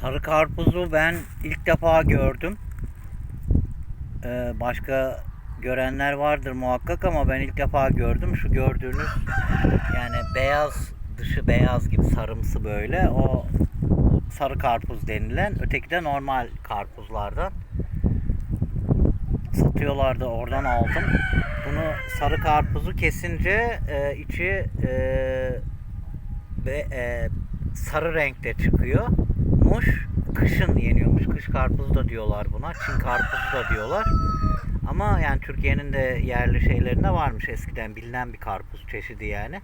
Sarı karpuzu ben ilk defa gördüm. Ee, başka görenler vardır muhakkak ama ben ilk defa gördüm. Şu gördüğünüz yani beyaz dışı beyaz gibi sarımsı böyle o sarı karpuz denilen öteki de normal karpuzlardan satıyorlardı oradan aldım. Bunu sarı karpuzu kesince e, içi e, ve e, sarı renkte çıkıyor. Muş kışın yeniyormuş. Kış karpuzu da diyorlar buna. Çin karpuzu da diyorlar. Ama yani Türkiye'nin de yerli şeylerinde varmış eskiden bilinen bir karpuz çeşidi yani.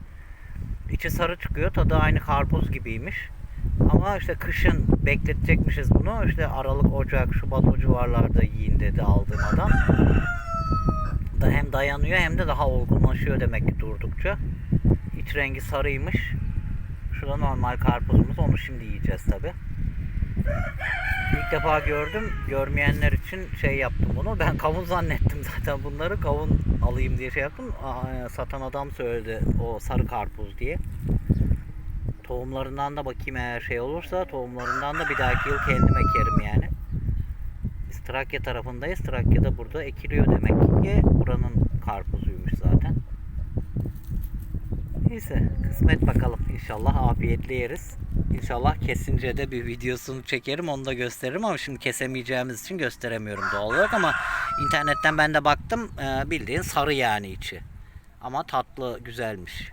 İçi sarı çıkıyor. Tadı aynı karpuz gibiymiş. Ama işte kışın bekletecekmişiz bunu. İşte Aralık, Ocak, Şubat o civarlarda yiyin dedi aldığım adam. Da hem dayanıyor hem de daha olgunlaşıyor demek ki durdukça. İç rengi sarıymış. Şurada normal karpuzumuz. Onu şimdi yiyeceğiz tabi. İlk defa gördüm. Görmeyenler için şey yaptım bunu. Ben kavun zannettim zaten bunları. Kavun alayım diye şey yaptım. Aa, satan adam söyledi o sarı karpuz diye. Tohumlarından da bakayım eğer şey olursa tohumlarından da bir dahaki yıl kendim ekerim yani. Trakya tarafındayız. Trakya'da burada ekiliyor demek ki. Buranın zaten. Neyse kısmet bakalım. İnşallah afiyetli yeriz. İnşallah kesince de bir videosunu çekerim onu da gösteririm ama şimdi kesemeyeceğimiz için gösteremiyorum doğal olarak ama internetten ben de baktım Ee, bildiğin sarı yani içi. Ama tatlı güzelmiş.